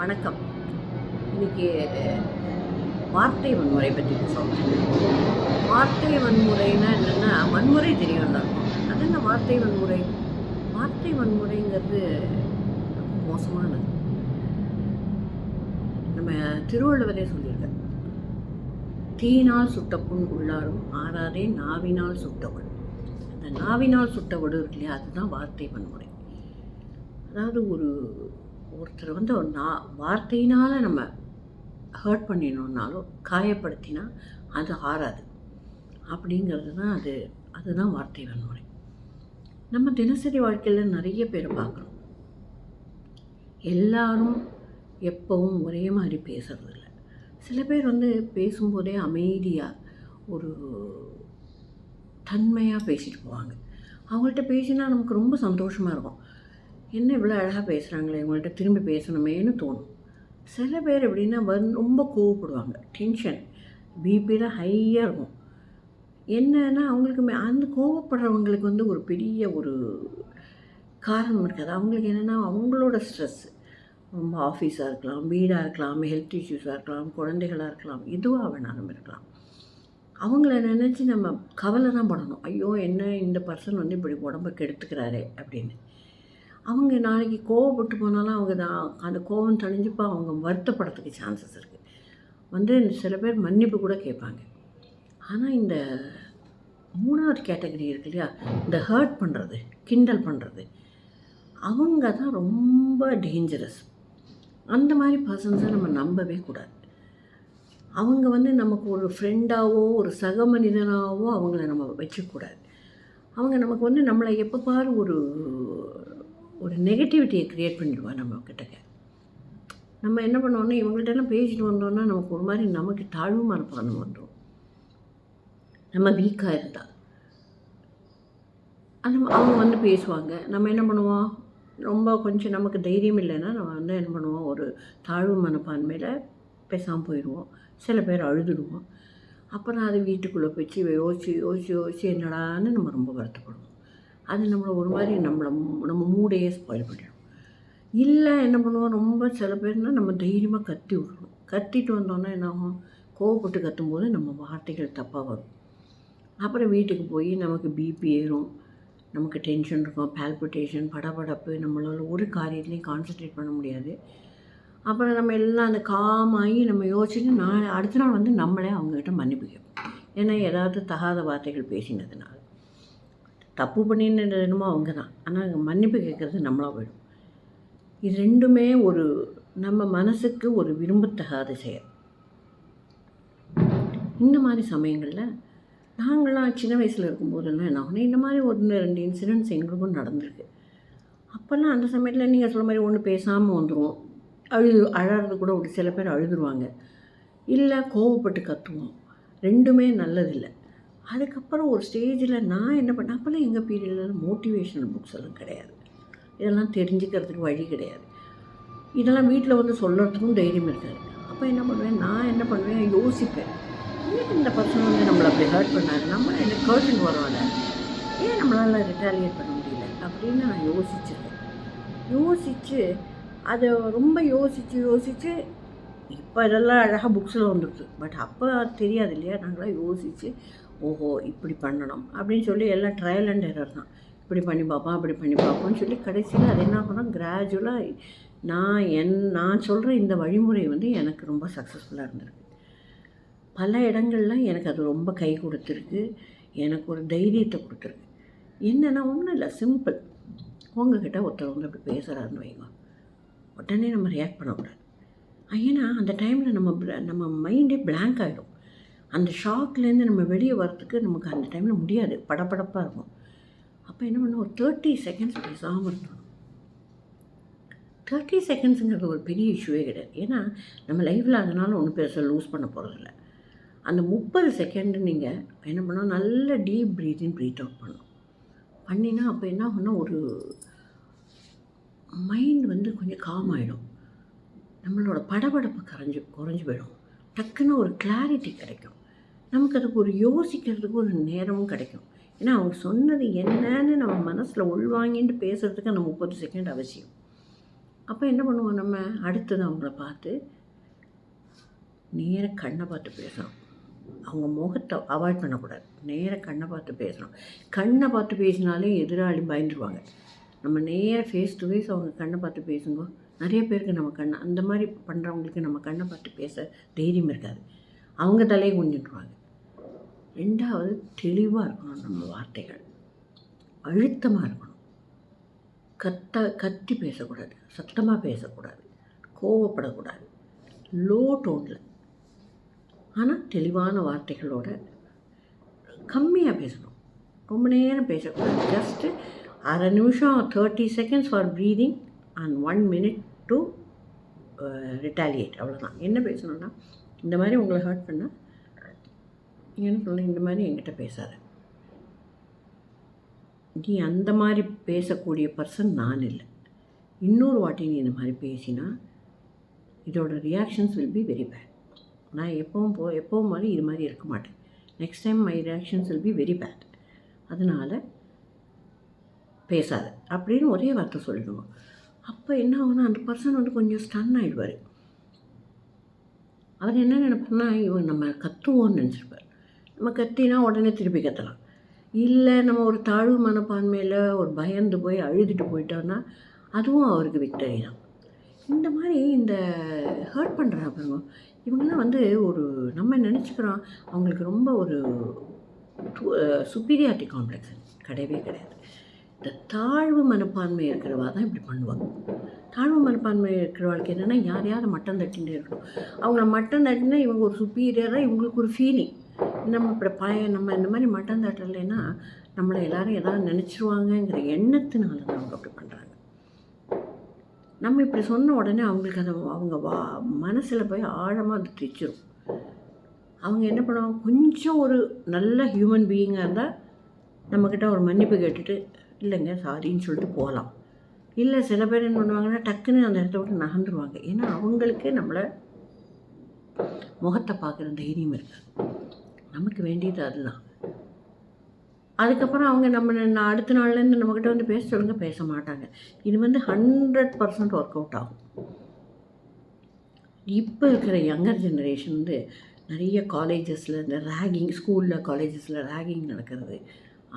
வணக்கம். இன்னைக்கு வார்த்தை வன்முறை பற்றி சொல்கிறேன் வார்த்தை வன்முறைன்னா என்னென்னா வன்முறை தெரியும் எல்லாருக்கும் அது என்ன வார்த்தை வன்முறை? வார்த்தை வன்முறைங்கிறது ரொம்ப மோசமானது. நம்ம திருவள்ளுவரே சொல்லியிருக்கார். தீயினால் சுட்ட புண் உள்ளாரும் ஆறாதே நாவினால் சுட்டவள் அந்த நாவினால் சுட்டவடு இருக்கு இல்லையா? அதுதான் வார்த்தை வன்முறை. அதாவது ஒரு ஒருத்தர் வந்து ஒரு நா வார்த்தையினால் நம்ம ஹர்ட் பண்ணினோம்னாலோ காயப்படுத்தினா அது ஆறாது. அப்படிங்கிறது தான் அது அதுதான் வார்த்தை வன்முறை நம்ம தினசரி வாழ்க்கையில் நிறைய பேர் பார்க்குறோம். எல்லாரும் எப்பவும் ஒரே மாதிரி பேசுறது இல்லை சில பேர் வந்து பேசும்போதே அமைதியாக ஒரு தன்மையாக பேசிட்டு போவாங்க. அவங்கள்ட்ட பேசினா நமக்கு ரொம்ப சந்தோஷமாக இருக்கும். என்ன இவ்வளோ அழகாக பேசுகிறாங்களே இவங்கள்ட்ட திரும்பி பேசணுமேன்னு தோணும். சில பேர் எப்படின்னா வந்து ரொம்ப கோவப்படுவாங்க டென்ஷன் பிபிலாம் ஹையாக இருக்கும். என்னன்னா அவங்களுக்கு அந்த கோவப்படுறவங்களுக்கு வந்து ஒரு பெரிய ஒரு காரணம் இருக்காது. அவங்களுக்கு என்னென்னா அவங்களோட ஸ்ட்ரெஸ் ரொம்ப ஆஃபீஸாக இருக்கலாம் வீடாக இருக்கலாம் ஹெல்த் இஷ்யூஸாக இருக்கலாம் குழந்தைகளாக இருக்கலாம் எதுவாக வேணாலும் இருக்கலாம். அவங்கள நினச்சி நம்ம கவலை தான் படணும். ஐயோ என்ன இந்த பர்சன் வந்து இப்படி உடம்பை கெடுத்துக்கிறாரே அப்படின்னு. அவங்க நாளைக்கு கோவப்பட்டு போனாலும் அவங்க தான் அந்த கோவம் தணிஞ்சுப்போ அவங்க வருத்தப்படுறதுக்கு சான்சஸ் இருக்குது வந்து சில பேர் மன்னிப்பு கூட கேட்பாங்க. ஆனால் இந்த மூணாவது கேட்டகரி இருக்கு இல்லையா? இந்த ஹர்ட் பண்ணுறது கிண்டல் பண்ணுறது அவங்க தான் ரொம்ப டேஞ்சரஸ் அந்த மாதிரி பர்சன்ஸை நம்ம நம்பவே கூடாது. அவங்க வந்து நமக்கு ஒரு ஃப்ரெண்டாகவோ ஒரு சக மனிதனாகவோ அவங்கள நம்ம வச்சுக்கூடாது. அவங்க நமக்கு வந்து நம்மளை எப்போ பாரு ஒரு ஒரு நெகட்டிவிட்டியை க்ரியேட் பண்ணிடுவாங்க நம்ம கிட்டக்க நம்ம என்ன பண்ணுவோம்னா இவங்கள்ட்டெல்லாம் பேசிட்டு வந்தோம்னா நமக்கு ஒரு மாதிரி நமக்கு தாழ்வு மனப்பான்மை வந்துடும் நம்ம வீக்காக இருந்தால் அந்த அவங்க வந்து பேசுவாங்க. நம்ம என்ன பண்ணுவோம்? ரொம்ப கொஞ்சம் நமக்கு தைரியம் இல்லைன்னா நம்ம வந்து என்ன பண்ணுவோம்? ஒரு தாழ்வு மனப்பான்மையில் பேசாமல் போயிடுவோம். சில பேர் அழுதுடுவோம். அப்புறம் அது வீட்டுக்குள்ளே போச்சு யோசிச்சு யோசிச்சு யோசிச்சு என்னடான்னு நம்ம ரொம்ப வருத்தப்படுவோம். அது நம்மளை ஒரு மாதிரி நம்மளை நம்ம மூடையே ஸ்பாயில் பண்ணிடும். இல்லை என்ன பண்ணுவோம்? ரொம்ப சில பேர்னா நம்ம தைரியமாக கத்தி விடணும். கத்திட்டு வந்தோன்னா என்ன ஆகும்? கோவப்பட்டு கத்தும்போது நம்ம வார்த்தைகள் தப்பாக வரும். அப்புறம் வீட்டுக்கு போய் நமக்கு பிபி ஏறும். நமக்கு டென்ஷன் இருக்கும். பால்பிட்டேஷன் படபடப்பு நம்மளால் ஒரு காரியத்துலேயும் கான்சன்ட்ரேட் பண்ண முடியாது. அப்புறம் நம்ம எல்லாம் அந்த காமாகி நம்ம யோசிச்சுட்டு நான் அடுத்த நாள் வந்து நம்மளே அவங்கக்கிட்ட மன்னிப்பு கேட்போம். ஏன்னா ஏதாவது தகாத வார்த்தைகள் பேசினதுனால. தப்பு பண்ணினது என்னமோ அவங்க தான். ஆனால் மன்னிப்பு கேட்குறது நம்மளாக போயிடும். இது ரெண்டுமே ஒரு நம்ம மனசுக்கு ஒரு விரும்பத்தகாத செயல். இந்த மாதிரி சமயங்களில் நாங்களாம் சின்ன வயசில் இருக்கும்போதெல்லாம் என்ன ஆகணும் இந்த மாதிரி ஒன்று ரெண்டு இன்சிடென்ட்ஸ் எங்களுக்கும் நடந்திருக்கு. அப்போல்லாம் அந்த சமயத்தில் நீங்கள் சொல்ல மாதிரி ஒன்று பேசாமல் வந்துடுவோம் அழுது அழறது கூட ஒரு சில பேர் அழுதுருவாங்க. இல்லை கோவப்பட்டு கத்துவோம். ரெண்டுமே நல்லதில்லை. அதுக்கப்புறம் ஒரு ஸ்டேஜில் நான் என்ன பண்ணேன்? அப்போல்லாம் எங்கள் பீரியடில் மோட்டிவேஷனல் புக்ஸ் எல்லாம் கிடையாது. இதெல்லாம் தெரிஞ்சுக்கிறதுக்கு வழி கிடையாது. இதெல்லாம் வீட்டில் வந்து சொல்கிறதுக்கும் தைரியம் இருக்காது. அப்போ என்ன பண்ணுவேன்? நான் என்ன பண்ணுவேன்? யோசிப்பேன். ஏன் இந்த பர்சன் வந்து நம்மளை அப்படி ஹர்ட் பண்ணாரு? நம்ம எனக்கு கர்டன் வருவாங்க ஏன் நம்மளால் ரிட்டாலியேட் பண்ண முடியல? அப்படின்னு நான் யோசிச்சிருக்கேன். யோசித்து அதை ரொம்ப யோசித்து யோசித்து இப்போ இதெல்லாம் அழகாக புக்ஸில் வந்துடுது பட் அப்போ தெரியாது இல்லையா? நாங்களாம் யோசித்து ஓஹோ இப்படி பண்ணணும். அப்படின்னு சொல்லி எல்லாம் ட்ரையல் அண்ட் எரர் தான். இப்படி பண்ணி பார்ப்போம் அப்படி பண்ணி பார்ப்போம்னு சொல்லி கடைசியில் அது என்ன பண்ணோம் கிராஜுவலாக நான் என் நான் சொல்கிற இந்த வழிமுறை வந்து எனக்கு ரொம்ப சக்ஸஸ்ஃபுல்லாக இருந்திருக்கு. பல இடங்கள்ல எனக்கு அது ரொம்ப கை கொடுத்துருக்கு. எனக்கு ஒரு தைரியத்தை கொடுத்துருக்கு. என்னென்னா ஒன்றும் இல்லை சிம்பிள் உங்ககிட்ட ஒருத்தர் வந்து அப்படி பேசுகிறாருன்னு வைங்க. உடனே நம்ம ரியாக்ட் பண்ணக்கூடாது. ஏன்னா அந்த டைமில் நம்ம நம்ம மைண்டே பிளாங்க் ஆகிடும் அந்த ஷாக்லேருந்து நம்ம வெளியே வர்றதுக்கு நமக்கு அந்த டைமில் முடியாது. படபடப்பாக இருக்கும். அப்போ என்ன பண்ணோம் ஒரு தேர்ட்டி செகண்ட்ஸ் பேசாமல் இருக்கணும் தேர்ட்டி செகண்ட்ஸுங்கிறது ஒரு பெரிய இஷ்யூவே கிடையாது. ஏன்னா நம்ம லைஃப்பில் அதனால் ஒன்றும் பெருசாக லூஸ் பண்ண போகிறதில்ல அந்த முப்பது செகண்டு நீங்கள் என்ன பண்ணால் நல்ல டீப் ப்ரீத்திங் ப்ரீத் அவுட் பண்ணணும். பண்ணினா அப்போ என்ன ஆகும்னா ஒரு மைண்ட் வந்து கொஞ்சம் காம் ஆகிடும் நம்மளோட படபடப்பு கரைஞ்சி குறைஞ்சு போயிடும். டக்குன்னு ஒரு கிளாரிட்டி கிடைக்கும். நமக்கு அதுக்கு ஒரு யோசிக்கிறதுக்கு ஒரு நேரமும் கிடைக்கும். ஏன்னா அவங்க சொன்னது என்னன்னு நம்ம மனசில் உள்வாங்கிட்டு பேசுகிறதுக்கு அந்த முப்பது செகண்ட் அவசியம். அப்போ என்ன பண்ணுவோம் நம்ம? அடுத்தது அவங்கள பார்த்து நேர கண்ணை பார்த்து பேசணும். அவங்க முகத்தை அவாய்ட் பண்ணக்கூடாது. நேர கண்ணை பார்த்து பேசணும். கண்ணை பார்த்து பேசினாலே எதிராளி பயந்துருவாங்க. நம்ம நேர ஃபேஸ் டு ஃபேஸ் அவங்க கண்ணை பார்த்து பேசுங்க. நிறைய பேருக்கு நம்ம கண்ணை அந்த மாதிரி பண்ணுறவங்களுக்கு நம்ம கண்ணை பார்த்து பேச தைரியம் இருக்காது. அவங்க தலையை குஞ்சிட்டுருவாங்க ரெண்டாவது தெளிவாக இருக்கணும் நம்ம வார்த்தைகள். அழுத்தமாக இருக்கணும். கத்த கத்தி பேசக்கூடாது. சத்தமாக பேசக்கூடாது. கோவப்படக்கூடாது. லோ டோனில் ஆனால் தெளிவான வார்த்தைகளோட கம்மியாக பேசணும். ரொம்ப நேரம் பேசக்கூடாது. ஜஸ்ட்டு அரை நிமிஷம் thirty seconds for breathing and one minute to retaliate அவ்வளோதான் என்ன பேசணும்னா இந்த மாதிரி உங்களை ஹர்ட் பண்ணால் ஏன்னு சொல்ல இந்த மாதிரி என்கிட்ட பேசாத. நீ அந்த மாதிரி பேசக்கூடிய பர்சன் நான் இல்லை. இன்னொரு வாட்டி நீ இந்த மாதிரி பேசினா இதோட reactions will be very bad நான் எப்பவும் போ எப்பவும் மாதிரி இது மாதிரி இருக்க மாட்டேன். Next time my reactions will be very bad அதனால் பேசாத. அப்படின்னு ஒரே வார்த்தை சொல்லிடுவோம். அப்போ என்ன ஆகுனா அந்த பர்சன் வந்து கொஞ்சம் ஸ்டன் ஆகிடுவார் அவர் என்ன நினைப்பார்னா இவன் நம்ம கத்துவோன்னு நினச்சிருப்பார். நம்ம கத்தினா உடனே திருப்பி கத்தலாம் இல்லை நம்ம ஒரு தாழ்வு மனப்பான்மையில் ஒரு பயந்து போய் அழுதுட்டு போயிட்டோன்னா அதுவும் அவருக்கு விக்டரி தான். இந்த மாதிரி இந்த ஹர்ட் பண்ணுறாங்க பாருங்க. இவங்கெல்லாம் வந்து ஒரு நம்ம நினச்சிக்கிறோம்? அவங்களுக்கு ரொம்ப ஒரு சுப்பீரியாரிட்டி காம்ப்ளெக்ஸ் கிடையவே கிடையாது. இந்த தாழ்வு மனப்பான்மை இருக்கிறவா தான் இப்படி பண்ணுவாங்க. தாழ்வு மனப்பான்மை இருக்கிறவாளுக்கு என்னென்னா யார் யார் மட்டம் தட்டின்னு இருக்கணும்? அவங்கள மட்டம் தட்டினா இவங்க ஒரு சுப்பீரியராக இவங்களுக்கு ஒரு ஃபீலிங் நம்ம இப்படி பய நம்ம இந்த மாதிரி மட்டம் தட்டலைன்னா நம்மளை எல்லாரும் எதாவது நினச்சிருவாங்கங்கிற எண்ணத்தினால தான் அவங்க அப்படி பண்ணுறாங்க நம்ம இப்படி சொன்ன உடனே அவங்களுக்கு அதை அவங்க வா மனசில் போய் ஆழமாக அது தைச்சிரும். அவங்க என்ன பண்ணுவாங்க? கொஞ்சம் ஒரு நல்ல ஹியூமன் பீயிங்காக இருந்தால் நம்மக்கிட்ட ஒரு மன்னிப்பு கேட்டுட்டு இல்லைங்க சாரின்னு சொல்லிட்டு போகலாம் இல்லை சில பேர் என்ன பண்ணுவாங்கன்னா டக்குன்னு அந்த இடத்த விட்டு நகர்ந்துருவாங்க. ஏன்னா அவங்களுக்கே நம்மளை முகத்தை பார்க்குற தைரியம் இருக்காது. நமக்கு வேண்டியது அதுதான். அதுக்கப்புறம் அவங்க நம்ம நான் அடுத்த நாள்லேருந்து நம்மக்கிட்ட வந்து பேச சொல்லுங்க பேச மாட்டாங்க. இது வந்து ஹண்ட்ரட் பர்சன்ட் ஒர்க் அவுட் ஆகும். இப்போ இருக்கிற யங்கர் ஜெனரேஷன் வந்து நிறைய காலேஜஸில் இந்த ரேகிங் ஸ்கூலில் காலேஜஸில் ரேகிங் நடக்கிறது.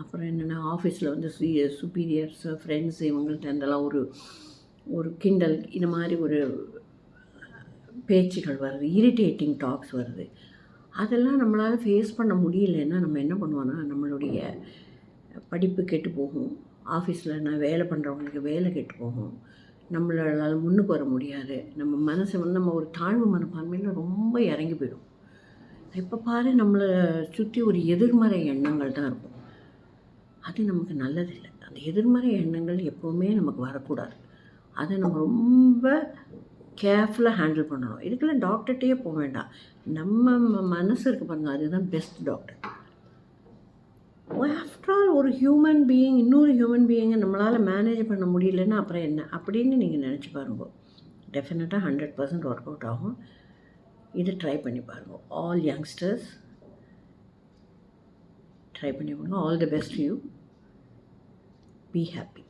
அப்புறம் என்னென்னா ஆஃபீஸில் வந்து சு சுப்பீரியர்ஸ் ஃப்ரெண்ட்ஸ் இவங்கள்ட்ட இருந்தெல்லாம் ஒரு ஒரு கிண்டல் இந்த மாதிரி ஒரு பேச்சுகள் வருது. இரிட்டேட்டிங் டாக்ஸ் வருது. அதெல்லாம் நம்மளால் ஃபேஸ் பண்ண முடியலன்னா நம்ம என்ன பண்ணுவோன்னா நம்மளுடைய படிப்பு கெட்டு போகும். ஆஃபீஸில் நான் வேலை பண்ணுறவங்களுக்கு வேலை கெட்டு போகும். நம்மளால் முன்னுக்கு வர முடியாது. நம்ம மனசை வந்து நம்ம ஒரு தாழ்வு மனப்பான்மையில் ரொம்ப இறங்கி போயிடும். இப்போ பாரு நம்மளை சுற்றி ஒரு எதிர்மறை எண்ணங்கள் தான் இருக்கும். அது நமக்கு நல்லதில்லை. அந்த எதிர்மறை எண்ணங்கள் எப்போவுமே நமக்கு வரக்கூடாது. அதை நம்ம ரொம்ப கேர்ஃபுல்லாக ஹேண்டில் பண்ணணும். இதுக்கெல்லாம் டாக்டர்கிட்டயே போக வேண்டாம். நம்ம மனசு இருக்கு பாருங்கள் அதுதான் பெஸ்ட் டாக்டர் ஆஃப்டர் ஆல் ஒரு ஹியூமன் பீயிங் இன்னொரு ஹியூமன் பீயிங்கை நம்மளால் மேனேஜ் பண்ண முடியலன்னா அப்புறம் என்ன? அப்படின்னு நீங்கள் நினச்சி பாருங்க. டெஃபினட்டாக ஹண்ட்ரட் பர்சன்ட் ஒர்க் அவுட் ஆகும். இதை ட்ரை பண்ணி பாருங்க. ஆல் யங்ஸ்டர்ஸ் ட்ரை பண்ணி பாருங்க. All the best you be happy